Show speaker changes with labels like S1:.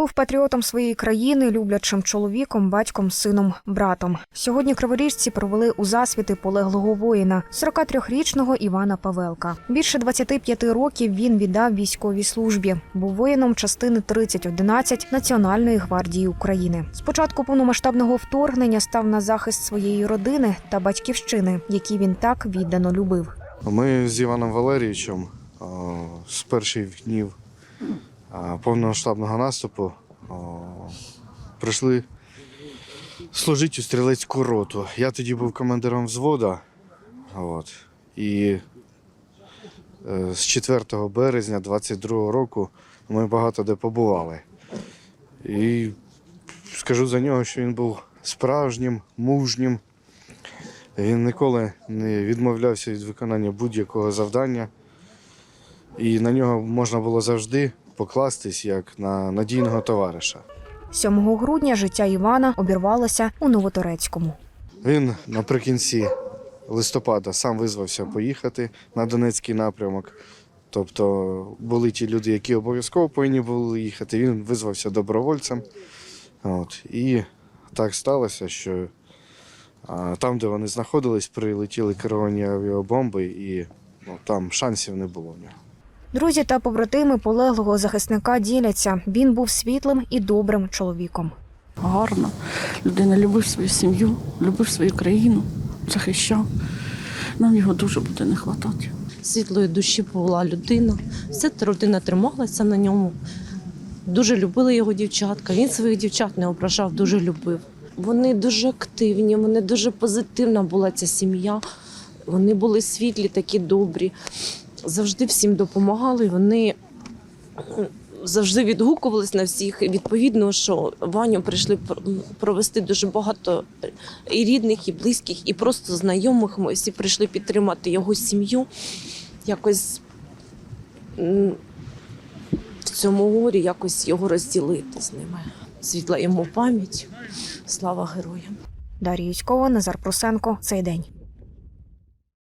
S1: Був патріотом своєї країни, люблячим чоловіком, батьком, сином, братом. Сьогодні криворіжці провели у засвіти полеглого воїна, 43-річного Івана Павелка. Більше 25 років він віддав військовій службі. Був воїном частини 3011 Національної гвардії України. З початку повномасштабного вторгнення став на захист своєї родини та батьківщини, які він так віддано любив.
S2: Ми з Іваном Валерійовичем з перших днів повномасштабного наступу прийшли служити у стрілецьку роту. Я тоді був командиром взвода. От, і е, з 4 березня 22 року ми багато де побували. І скажу за нього, що він був справжнім, мужнім. Він ніколи не відмовлявся від виконання будь-якого завдання. І на нього можна було завжди покластись як на надійного товариша.
S1: 7 грудня життя Івана обірвалося у Новоторецькому.
S2: Він наприкінці листопада сам визвався поїхати на Донецький напрямок. Тобто були ті люди, які обов'язково повинні були їхати. Він визвався добровольцем. От. І так сталося, що там, де вони знаходились, прилетіли керовані авіабомби, і ну, там шансів не було в нього.
S1: Друзі та побратими полеглого захисника діляться. Він був світлим і добрим чоловіком.
S3: гарно. Людина любив свою сім'ю, любив свою країну, захищав. Нам його дуже буде не вистачати.
S4: світлої душі була людина. Вся та родина трималася на ньому. Дуже любили його дівчатка. Він своїх дівчат не ображав, дуже любив. Вони дуже активні, вони дуже позитивна була ця сім'я. Вони були світлі, такі добрі, завжди всім допомагали. Вони завжди відгукувались на всіх. Відповідно, що Ваню прийшли провести дуже багато і рідних, і близьких, і просто знайомих. Ми всі прийшли підтримати його сім'ю якось в цьому горі якось його розділити з ними. Світла йому пам'ять, слава героям.
S1: Дар'я Юськова, Назар Прусенко. Цей день.